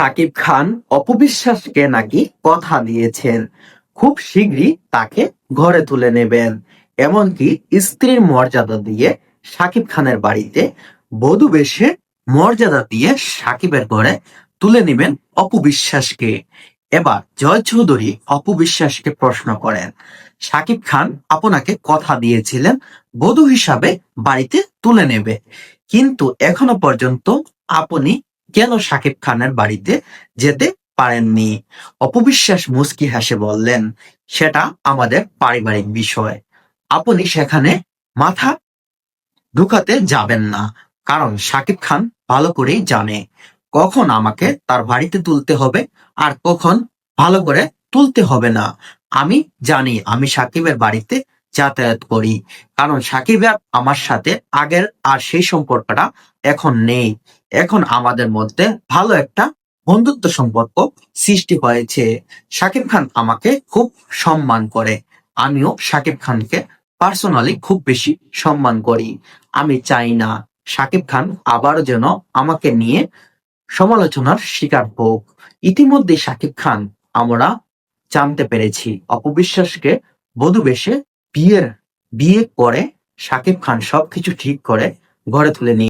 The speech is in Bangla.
শাকিব খান অপবিশ্বাসকে নাকি কথা দিয়েছেন। খুব শীঘ্রই তাকে ঘরে তুলে নেবেন। এমনকি স্ত্রীর মর্যাদা দিয়ে শাকিব খানের বাড়িতে বধু বেশে মর্যাদা দিয়ে সাকিবের ঘরে তুলে নেবেন অপবিশ্বাসকে। এবার জয় চৌধুরী অপবিশ্বাসকে প্রশ্ন করেন, সাকিব খান আপনাকে কথা দিয়েছিলেন, বধূ হিসাবে বাড়িতে তুলে নেবে। কিন্তু এখনও পর্যন্ত আপনি কেন সাকিব খানের বাড়িতে যেতে পারেননি? অপবিশ্বাস মুস্কি হাসে বললেন, সেটা আমাদের পারিবারিক বিষয়। আপনি সেখানে মাথা ঢুকাতে যাবেন না, কারণ সাকিব খান ভালো করেই জানে কখন আমাকে তার বাড়িতে তুলতে হবে আর কখন ভালো করে তুলতে হবে না। আমি জানি আমি সাকিবের বাড়িতে যাতায়াত করি, কারণ সাকিবের আমার সাথে আগের আর সেই সম্পর্কটা এখন নেই। এখন আমাদের মধ্যে ভালো একটা বন্ধুত্ব সম্পর্ক সৃষ্টি হয়েছে। শাকিব খান আমাকে খুব সম্মান করে। আমিও শাকিব খানকে পার্সোনালি খুব বেশি সম্মান করি। আমি চাই না শাকিব খান আবারও যেন আমাকে নিয়ে সমালোচনার শিকার হোক। ইতিমধ্যে শাকিব খান আমরা জানতে পেরেছি। অপবিশ্বাসকে বধূ বেশে বিয়ের, বিয়ে করে শাকিব খান সবকিছু ঠিক করে ঘরে তুলে নিয়ে